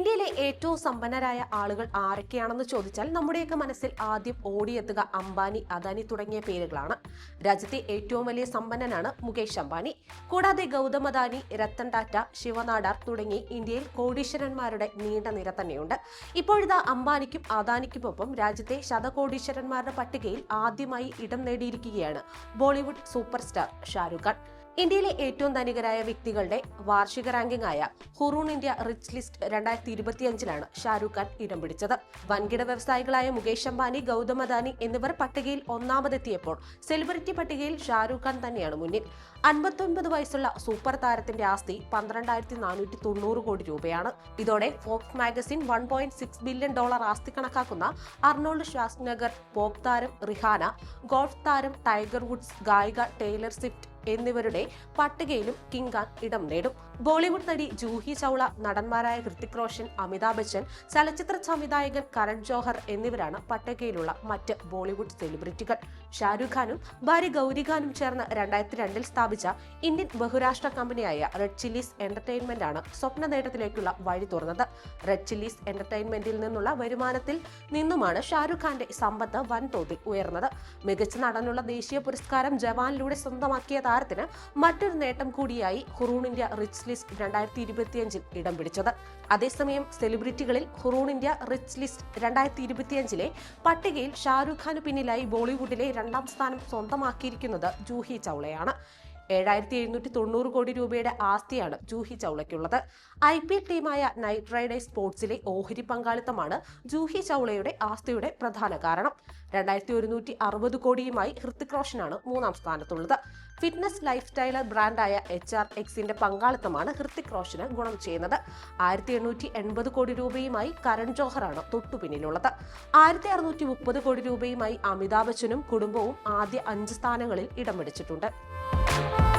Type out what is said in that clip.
ഇന്ത്യയിലെ ഏറ്റവും സമ്പന്നരായ ആളുകൾ ആരൊക്കെയാണെന്ന് ചോദിച്ചാൽ നമ്മുടെയൊക്കെ മനസ്സിൽ ആദ്യം ഓടിയെത്തുക അംബാനി അദാനി തുടങ്ങിയ പേരുകളാണ്. രാജ്യത്തെ ഏറ്റവും വലിയ സമ്പന്നനാണ് മുകേഷ് അംബാനി. കൂടാതെ ഗൗതം അദാനി രത്തൻ ടാറ്റ ശിവനാടാർ തുടങ്ങി ഇന്ത്യയിൽ കോടീശ്വരന്മാരുടെ നീണ്ട നിര തന്നെയുണ്ട്. ഇപ്പോഴിതാ അംബാനിക്കും അദാനിക്കുമൊപ്പം രാജ്യത്തെ ശതകോടീശ്വരന്മാരുടെ പട്ടികയിൽ ആദ്യമായി ഇടം നേടിയിരിക്കുകയാണ് Bollywood super star Shahrukh Khan. ഇന്ത്യയിലെ ഏറ്റവും ധനികരായ വ്യക്തികളുടെ വാർഷിക റാങ്കിംഗ് ആയ ഹുറൂൺ ഇന്ത്യ റിച്ച് ലിസ്റ്റ് രണ്ടായിരത്തി ഇരുപത്തിയഞ്ചിലാണ് ഷാരൂഖ് ഖാൻ ഇടം പിടിച്ചത്. വൻകിട വ്യവസായികളായ മുകേഷ് അംബാനി ഗൗതം അദാനി എന്നിവർ പട്ടികയിൽ ഒന്നാമതെത്തിയപ്പോൾ സെലിബ്രിറ്റി പട്ടികയിൽ ഷാരൂഖ് ഖാൻ തന്നെയാണ് മുന്നിൽ. അൻപത്തൊൻപത് വയസ്സുള്ള സൂപ്പർ താരത്തിന്റെ ആസ്തി പന്ത്രണ്ടായിരത്തി നാനൂറ്റി തൊണ്ണൂറ് കോടി രൂപയാണ്. ഇതോടെ Forbes magazine one point six billion dollar ആസ്തി കണക്കാക്കുന്ന അർണോൾഡ് ഷ്വാസ്നഗർ പോപ് താരം റിഹാന ഗോൾഫ് താരം ടൈഗർ വുഡ്സ് ഗായിക ടൈലർ സ്വിഫ്റ്റ് എന്നിവരുടെ പട്ടികയിലും കിങ് ഖാൻ ഇടം നേടും. ബോളിവുഡ് നടി ജൂഹി ചൗള നടന്മാരായ ഹൃത്തിക് റോഷൻ അമിതാഭ് ബച്ചൻ ചലച്ചിത്ര സംവിധായകൻ കരൺ ജോഹർ എന്നിവരാണ് പട്ടികയിലുള്ള മറ്റ് ബോളിവുഡ് സെലിബ്രിറ്റികൾ. ഷാരൂഖ് ഖാനും ഭാര്യ ഗൗരി ഖാനും ചേർന്ന് രണ്ടായിരത്തി രണ്ടിൽ സ്ഥാപിച്ച ഇന്ത്യൻ ബഹുരാഷ്ട്ര കമ്പനിയായ റെഡ് ചില്ലീസ് എന്റർടൈൻമെന്റ് ആണ് സ്വപ്ന നേട്ടത്തിലേക്കുള്ള വഴി തുറന്നത്. റെഡ് ചില്ലീസ് എന്റർടൈൻമെന്റിൽ നിന്നുള്ള വരുമാനത്തിൽ നിന്നുമാണ് ഷാരൂഖ് ഖാന്റെ സമ്പത്ത് വൻതോതിൽ ഉയർന്നത്. മികച്ച നടനുള്ള ദേശീയ പുരസ്കാരം ജവാനിലൂടെ സ്വന്തമാക്കിയ താരത്തിന് മറ്റൊരു നേട്ടം കൂടിയായി ഹുറൂൺ ഇന്ത്യ റിച്ച് ലിസ്റ്റ് രണ്ടായിരത്തി ഇരുപത്തിയഞ്ചിൽ ഇടം പിടിച്ചത്. അതേസമയം സെലിബ്രിറ്റികളിൽ ഹുറൂൺ ഇന്ത്യ റിച്ച് ലിസ്റ്റ് രണ്ടായിരത്തി ഇരുപത്തിയഞ്ചിലെ പട്ടികയിൽ ഷാരൂഖ് ഖാന് പിന്നിലായി ബോളിവുഡിലെ രണ്ടാം സ്ഥാനം സ്വന്തമാക്കിയിരിക്കുന്നത് ജൂഹി ചൗളയാണ്. ഏഴായിരത്തി എഴുന്നൂറ്റി തൊണ്ണൂറ് കോടി രൂപയുടെ ആസ്തിയാണ് ജൂഹി ചൗളയ്ക്കുള്ളത്. ഐ പി എൽ ടീമായ നൈറ്റ് റൈഡേഴ്സ് സ്പോർട്സിലെ ഓഹരി പങ്കാളിത്തമാണ് ജൂഹി ചൗളയുടെ ആസ്തിയുടെ പ്രധാന കാരണം. രണ്ടായിരത്തി ഒരുന്നൂറ്റി അറുപത് കോടിയുമായി ഹൃത്തിക് റോഷനാണ് മൂന്നാം സ്ഥാനത്തുള്ളത്. ഫിറ്റ്നസ് ലൈഫ് സ്റ്റൈലർ ബ്രാൻഡായ എച്ച് ആർ എക്സിന്റെ പങ്കാളിത്തമാണ് ഹൃത്തിക് റോഷന് ഗുണം ചെയ്യുന്നത്. ആയിരത്തി എണ്ണൂറ്റി എൺപത് കോടി രൂപയുമായി കരൺ ജോഹറാണ് തൊട്ടുപിന്നിലുള്ളത്. ആയിരത്തി അറുന്നൂറ്റി മുപ്പത് കോടി രൂപയുമായി അമിതാഭ് ബച്ചനും കുടുംബവും ആദ്യ അഞ്ച് സ്ഥാനങ്ങളിൽ ഇടം പിടിച്ചിട്ടുണ്ട്. you